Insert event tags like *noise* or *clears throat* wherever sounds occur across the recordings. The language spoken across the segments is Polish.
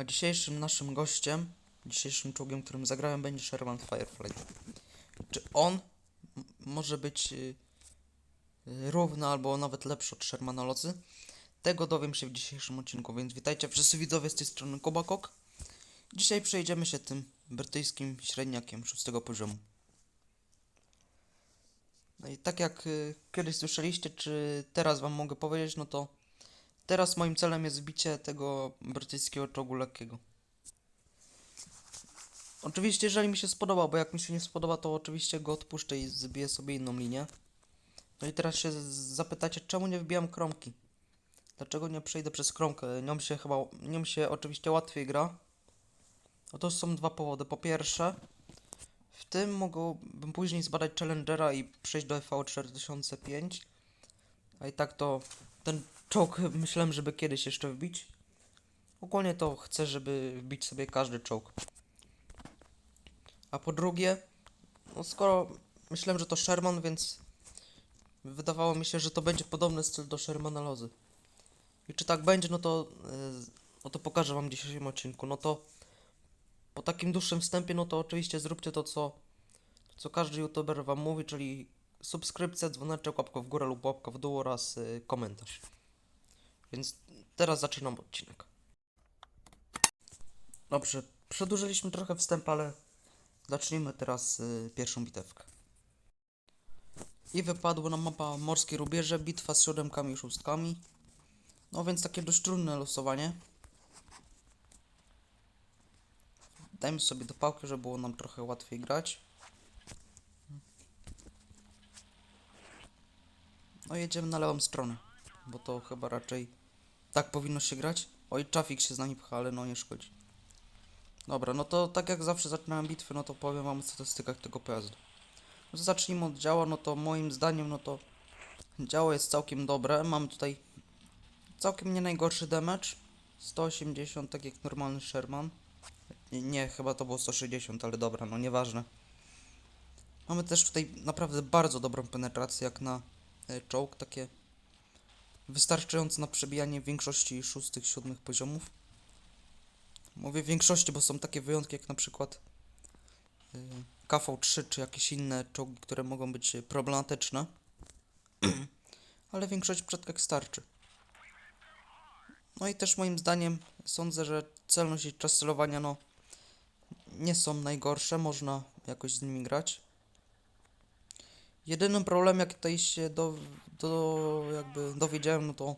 A dzisiejszym naszym gościem, dzisiejszym czołgiem, którym zagrałem, będzie Sherman Firefly. Czy on może być y, równy albo nawet lepszy od Shermana Lozy? Tego dowiem się w dzisiejszym odcinku, więc witajcie wszyscy widzowie z tej strony Kobakok. Dzisiaj przejdziemy się tym brytyjskim średniakiem szóstego poziomu. No i tak jak y, kiedyś słyszeliście, czy teraz wam mogę powiedzieć, no to teraz moim celem jest zbicie tego brytyjskiego czołgu lekkiego. Oczywiście, jeżeli mi się spodoba, bo jak mi się nie spodoba, to oczywiście go odpuszczę i zbiję sobie inną linię. No i teraz się zapytacie, czemu nie wbijam kromki? Dlaczego nie przejdę przez kromkę? Nią się chyba, nią się oczywiście łatwiej gra. Oto są dwa powody. Po pierwsze, w tym mógłbym później zbadać Challengera i przejść do FV 4005. A i tak to ten czołg myślałem, żeby kiedyś jeszcze wbić. Ogólnie to chcę, żeby wbić sobie każdy czołg. A po drugie, no skoro myślałem, że to Sherman, więc wydawało mi się, że to będzie podobny styl do Shermana Lozy. I czy tak będzie, no to, yy, no to pokażę wam w dzisiejszym odcinku. No to po takim dłuższym wstępie, no to oczywiście zróbcie to, co, co każdy youtuber wam mówi, czyli subskrypcja, dzwoneczek, łapka w górę lub łapka w dół oraz y, komentarz. Więc teraz zaczynam odcinek. Dobrze, przedłużyliśmy trochę wstęp, ale zacznijmy teraz y, pierwszą bitewkę. I wypadła nam mapa Morskie Rubieże, bitwa z siódemkami i szóstkami. No więc takie dość trudne losowanie. Dajmy sobie do pałki, żeby było nam trochę łatwiej grać. No jedziemy na lewą stronę, bo to chyba raczej tak powinno się grać. Oj, trafik się z nami pcha, ale no nie szkodzi. Dobra, no to tak jak zawsze zaczynałem bitwy, no to powiem wam o statystykach tego pojazdu. No to zacznijmy od działa, no to moim zdaniem, no to działo jest całkiem dobre. Mam tutaj całkiem nie najgorszy damage. 180, tak jak normalny Sherman. Nie, nie, chyba to było 160, ale dobra, no nieważne. Mamy też tutaj naprawdę bardzo dobrą penetrację, jak na e, czołg, takie wystarczające na przebijanie większości szóstych, siódmych poziomów. Mówię większości, bo są takie wyjątki, jak na przykład y, KV-3 czy jakieś inne czołgi, które mogą być problematyczne. *clears throat* Ale większość przedkach starczy. No i też moim zdaniem sądzę, że celność i czas celowania no nie są najgorsze, można jakoś z nimi grać. Jedynym problemem, jak tutaj się do, do, jakby dowiedziałem, no to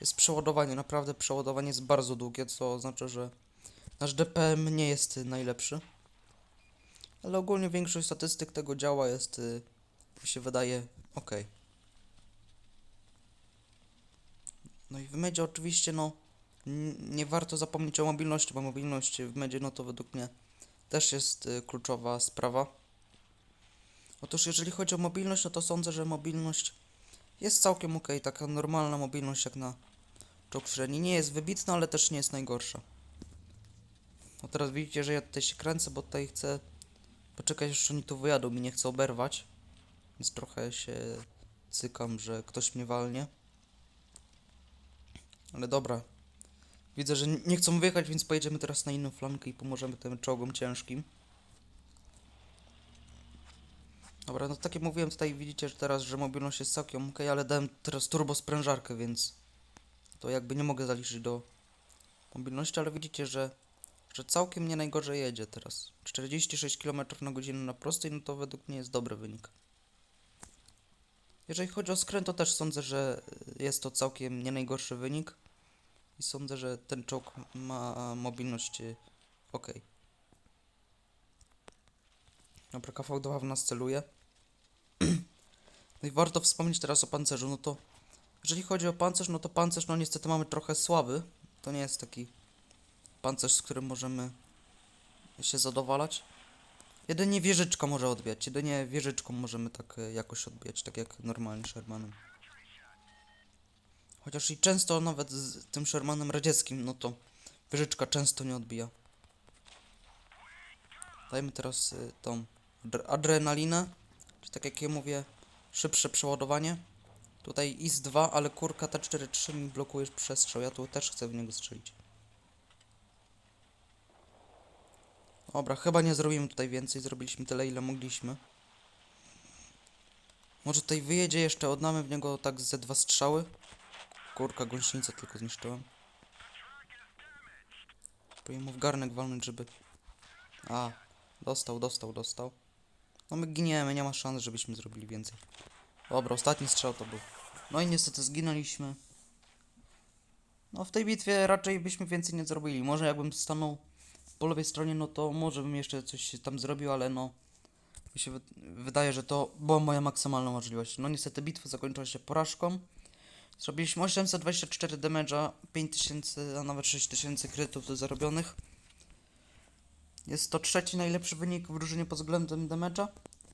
jest przeładowanie. Naprawdę przeładowanie jest bardzo długie, co oznacza, że nasz DPM nie jest y, najlepszy. Ale ogólnie większość statystyk tego działa jest, y, mi się wydaje, ok. No i w medzie oczywiście, no, nie warto zapomnieć o mobilności, bo mobilność w medzie, no to według mnie też jest y, kluczowa sprawa. Otóż jeżeli chodzi o mobilność, no to sądzę, że mobilność jest całkiem ok, taka normalna mobilność jak na czołg średni. Nie jest wybitna, ale też nie jest najgorsza. No teraz widzicie, że ja tutaj się kręcę, bo tutaj chcę poczekać, aż oni tu wyjadą i nie chcę oberwać. Więc trochę się cykam, że ktoś mnie walnie. Ale dobra. Widzę, że nie chcą wyjechać, więc pojedziemy teraz na inną flankę i pomożemy tym czołgom ciężkim. Dobra, no tak jak mówiłem, tutaj widzicie że teraz, że mobilność jest całkiem ok, ale dałem teraz turbo sprężarkę, więc to jakby nie mogę zaliczyć do mobilności, ale widzicie, że, że całkiem nie najgorzej jedzie teraz. 46 km na godzinę na prostej, no to według mnie jest dobry wynik. Jeżeli chodzi o skręt, to też sądzę, że jest to całkiem nie najgorszy wynik. I sądzę, że ten czołg ma mobilność ok. Dobra, KV2 w nas celuje. No i warto wspomnieć teraz o pancerzu. No to jeżeli chodzi o pancerz, no to pancerz, no niestety mamy trochę słaby. To nie jest taki pancerz, z którym możemy się zadowalać. Jedynie wieżyczka może odbijać. Jedynie wieżyczką możemy tak e, jakoś odbijać, tak jak normalnie Shermanem. Chociaż i często nawet z tym Shermanem radzieckim, no to wieżyczka często nie odbija. Dajmy teraz y, tą adrenalinę, czy tak jak ja mówię, szybsze przeładowanie. Tutaj IS-2, ale kurka T-4-3 mi blokuje przestrzał, ja tu też chcę w niego strzelić. Dobra, chyba nie zrobimy tutaj więcej, zrobiliśmy tyle ile mogliśmy. Może tutaj wyjedzie jeszcze, oddamy w niego tak ze dwa strzały. Kurka, gąsienicę tylko zniszczyłem. Próbuję mu w garnek walnąć, żeby... A, dostał, dostał, dostał. No my giniemy, nie ma szans, żebyśmy zrobili więcej. Dobra, ostatni strzał to był. No i niestety zginęliśmy. No w tej bitwie raczej byśmy więcej nie zrobili. Może jakbym stanął po lewej stronie, no to może bym jeszcze coś tam zrobił, ale no... Mi się wy wydaje, że to była moja maksymalna możliwość. No niestety bitwa zakończyła się porażką. Zrobiliśmy 824 damage'a, 5000, a nawet 6000 krytów do zarobionych. Jest to trzeci najlepszy wynik w drużynie pod względem damage'a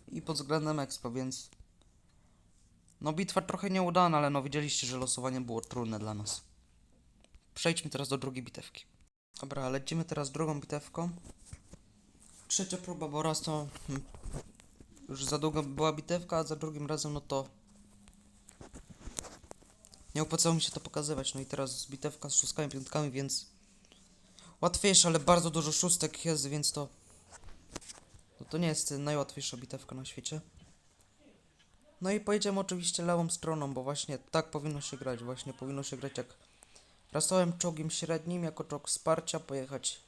i pod względem expa, więc... No bitwa trochę nieudana, ale no widzieliście, że losowanie było trudne dla nas. Przejdźmy teraz do drugiej bitewki. Dobra, lecimy teraz drugą bitewką. Trzecia próba, bo raz to już za długo była bitewka, a za drugim razem no to nie opłacało mi się to pokazywać. No i teraz bitewka z szóstkami, piątkami, więc łatwiejsza, ale bardzo dużo szóstek jest, więc to no to nie jest najłatwiejsza bitewka na świecie. No i pojedziemy oczywiście lewą stroną, bo właśnie tak powinno się grać. Właśnie powinno się grać jak rasowym czołgiem średnim, jako czołg wsparcia, pojechać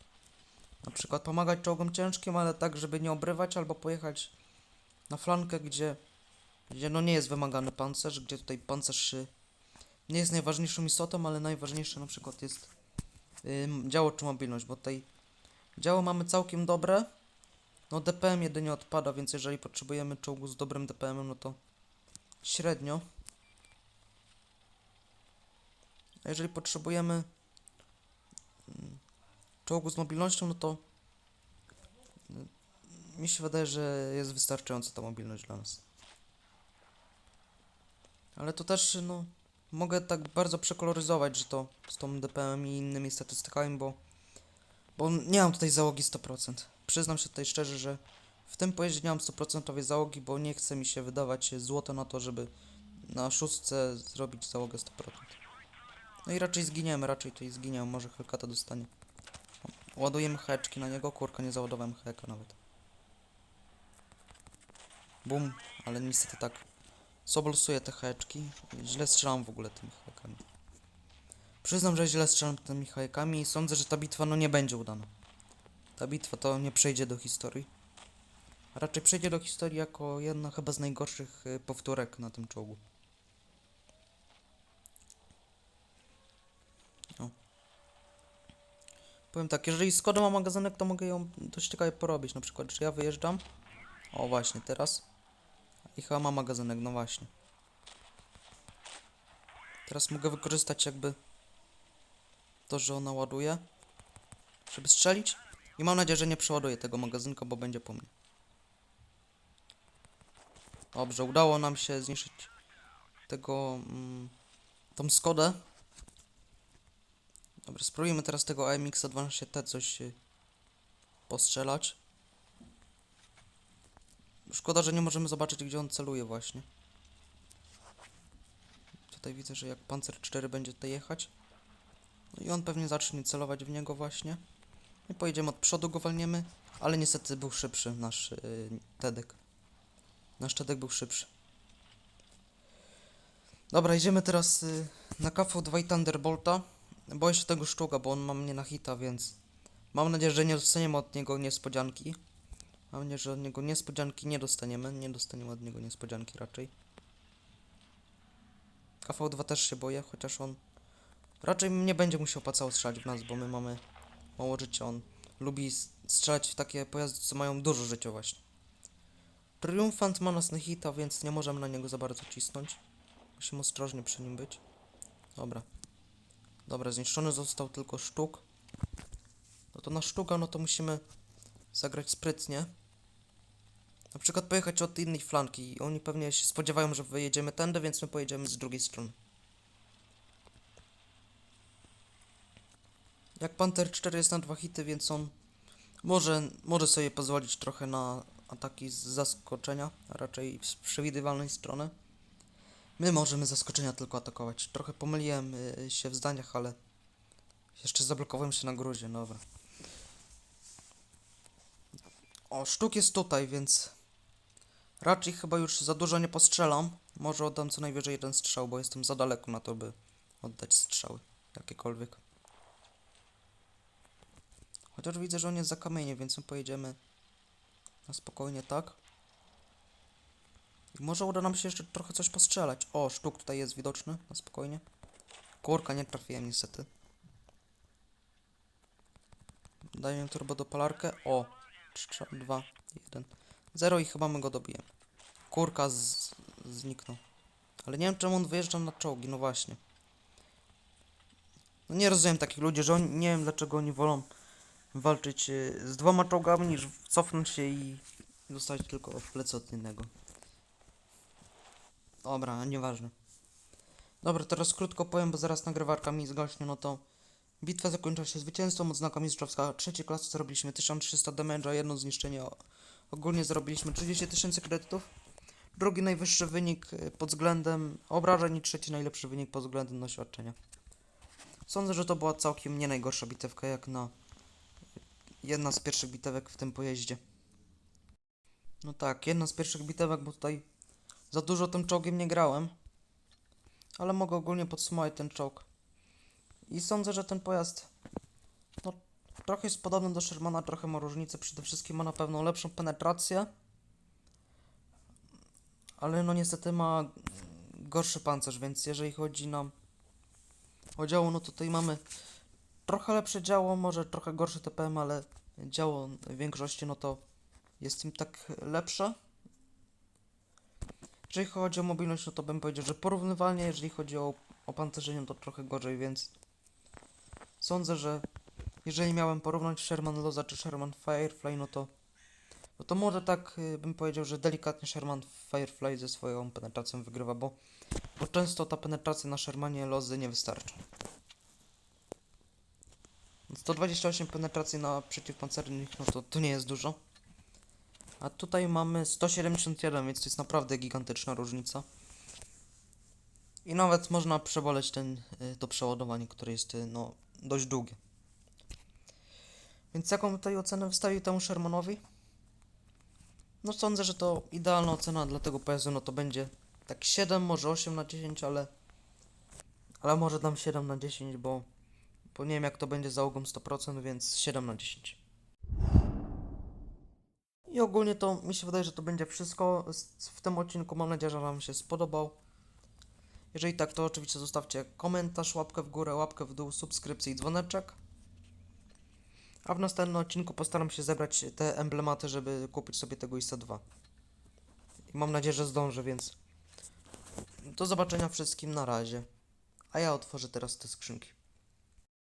na przykład pomagać czołgom ciężkim, ale tak, żeby nie obrywać, albo pojechać na flankę, gdzie, gdzie no nie jest wymagany pancerz, gdzie tutaj pancerz nie jest najważniejszą istotą, ale najważniejsze na przykład jest działo czy mobilność, bo tutaj działo mamy całkiem dobre, no DPM jedynie odpada, więc jeżeli potrzebujemy czołgu z dobrym DPM-em, no to średnio. A jeżeli potrzebujemy mm, czołgu z mobilnością, no to mm, mi się wydaje, że jest wystarczająca ta mobilność dla nas. Ale to też, no, mogę tak bardzo przekoloryzować, że to z tą DPM i innymi statystykami, bo, bo nie mam tutaj załogi 100%. Przyznam się tutaj szczerze, że w tym pojeździe nie mam 100% załogi, bo nie chce mi się wydawać złota na to, żeby na szóstce zrobić załogę 100%. No i raczej zginiemy, raczej tutaj zginiemy, może Hellcata dostanie. Ładujemy heczki na niego, kurka, nie załadowałem heka nawet. Bum, ale niestety tak. Sobolsuję te heczki. Źle strzelam w ogóle tymi hekami. Przyznam, że źle strzelam tymi hekami i sądzę, że ta bitwa no nie będzie udana. Ta bitwa to nie przejdzie do historii. A raczej przejdzie do historii jako jedna chyba z najgorszych y, powtórek na tym czołgu. O. Powiem tak, jeżeli Skoda ma magazynek, to mogę ją dość ciekawie porobić. Na przykład, że ja wyjeżdżam. O, właśnie, teraz. I chyba ma magazynek, no właśnie. Teraz mogę wykorzystać jakby to, że ona ładuje, żeby strzelić. I mam nadzieję, że nie przeładuje tego magazynka, bo będzie po mnie. Dobrze, udało nam się zniszczyć tego, mm, tą Skodę. Dobra, spróbujmy teraz tego AMX 12T coś y, postrzelać. Szkoda, że nie możemy zobaczyć, gdzie on celuje właśnie. Tutaj widzę, że jak Panzer 4 będzie tutaj jechać. No i on pewnie zacznie celować w niego właśnie. I pojedziemy od przodu, go walniemy. Ale niestety był szybszy nasz yy, Tedek. Nasz Tedek był szybszy. Dobra, idziemy teraz y, na KV2 i Thunderbolta. Boję się tego sztuka, bo on ma mnie na hita, więc mam nadzieję, że nie dostaniemy od niego niespodzianki. Mam nadzieję, że od niego niespodzianki nie dostaniemy. Nie dostaniemy od niego niespodzianki raczej. KV2 też się boję, chociaż on raczej nie będzie mu się strzelać w nas, bo my mamy mało życia. On lubi strzelać w takie pojazdy, co mają dużo życia właśnie. Triumfant ma nas na hita, więc nie możemy na niego za bardzo cisnąć. Musimy ostrożnie przy nim być. Dobra. Dobra, zniszczony został tylko sztuk. No to na sztuka, no to musimy zagrać sprytnie. Na przykład pojechać od innej flanki. i Oni pewnie się spodziewają, że wyjedziemy tędy, więc my pojedziemy z drugiej strony. Jak Panther 4 jest na dwa hity, więc on może, może sobie pozwolić trochę na ataki z zaskoczenia, a raczej z przewidywalnej strony. My możemy zaskoczenia tylko atakować. Trochę pomyliłem y, się w zdaniach, ale jeszcze zablokowałem się na gruzie, dobra. O, sztuk jest tutaj, więc raczej chyba już za dużo nie postrzelam. Może oddam co najwyżej jeden strzał, bo jestem za daleko na to, by oddać strzały. Jakiekolwiek. Chociaż widzę, że on jest za kamieniem, więc my pojedziemy na spokojnie, tak? I może uda nam się jeszcze trochę coś postrzelać. O, sztuk tutaj jest widoczny, na spokojnie. Kurka, nie trafiłem niestety. Daję turbodopalarkę. O, 3, 2, 1, 0 i chyba my go dobijemy. Kurka z, zniknął. Ale nie wiem czemu on wyjeżdża na czołgi, no właśnie. No nie rozumiem takich ludzi, że oni, nie wiem dlaczego oni wolą walczyć y, z dwoma czołgami niż cofnąć się i dostać tylko w plecy od innego. Dobra, nieważne. Dobra, teraz krótko powiem, bo zaraz nagrywarka mi zgaśnie, no to bitwa zakończyła się zwycięstwem, odznaka mistrzowska trzeciej klasy, zrobiliśmy 1300 damage'a, jedno zniszczenie, ogólnie zrobiliśmy 30 tysięcy kredytów. Drugi najwyższy wynik y, pod względem obrażeń i trzeci najlepszy wynik pod względem doświadczenia. Sądzę, że to była całkiem nie najgorsza bitewka, jak na jedna z pierwszych bitewek w tym pojeździe. No tak, jedna z pierwszych bitewek, bo tutaj za dużo tym czołgiem nie grałem. Ale mogę ogólnie podsumować ten czołg. I sądzę, że ten pojazd no, trochę jest podobny do Shermana, trochę ma różnicę. Przede wszystkim ma na pewno lepszą penetrację. Ale no niestety ma gorszy pancerz, więc jeżeli chodzi na o działo, no tutaj mamy trochę lepsze działo, może trochę gorsze TPM, ale działo w większości no to jest im tak lepsze. Jeżeli chodzi o mobilność, no to bym powiedział, że porównywalnie, jeżeli chodzi o opancerzenie, to trochę gorzej, więc sądzę, że jeżeli miałem porównać Sherman Loza czy Sherman Firefly, no to no to może tak y, bym powiedział, że delikatnie Sherman Firefly ze swoją penetracją wygrywa, bo, bo często ta penetracja na Shermanie Lozy nie wystarcza. 128 penetracji na przeciwpancernych, no to, to nie jest dużo. A tutaj mamy 171, więc to jest naprawdę gigantyczna różnica. I nawet można przeboleć ten, y, to przeładowanie, które jest y, no, dość długie. Więc jaką tutaj ocenę wystawił temu Shermanowi? No sądzę, że to idealna ocena dla tego pojazdu, no to będzie tak 7, może 8 na 10, ale ale może dam 7 na 10, bo bo nie wiem jak to będzie załogą 100%, więc 7 na 10. I ogólnie to mi się wydaje, że to będzie wszystko w tym odcinku. Mam nadzieję, że Wam się spodobał. Jeżeli tak, to oczywiście zostawcie komentarz, łapkę w górę, łapkę w dół, subskrypcję i dzwoneczek. A w następnym odcinku postaram się zebrać te emblematy, żeby kupić sobie tego ISA 2. I mam nadzieję, że zdążę, więc do zobaczenia wszystkim na razie. A ja otworzę teraz te skrzynki.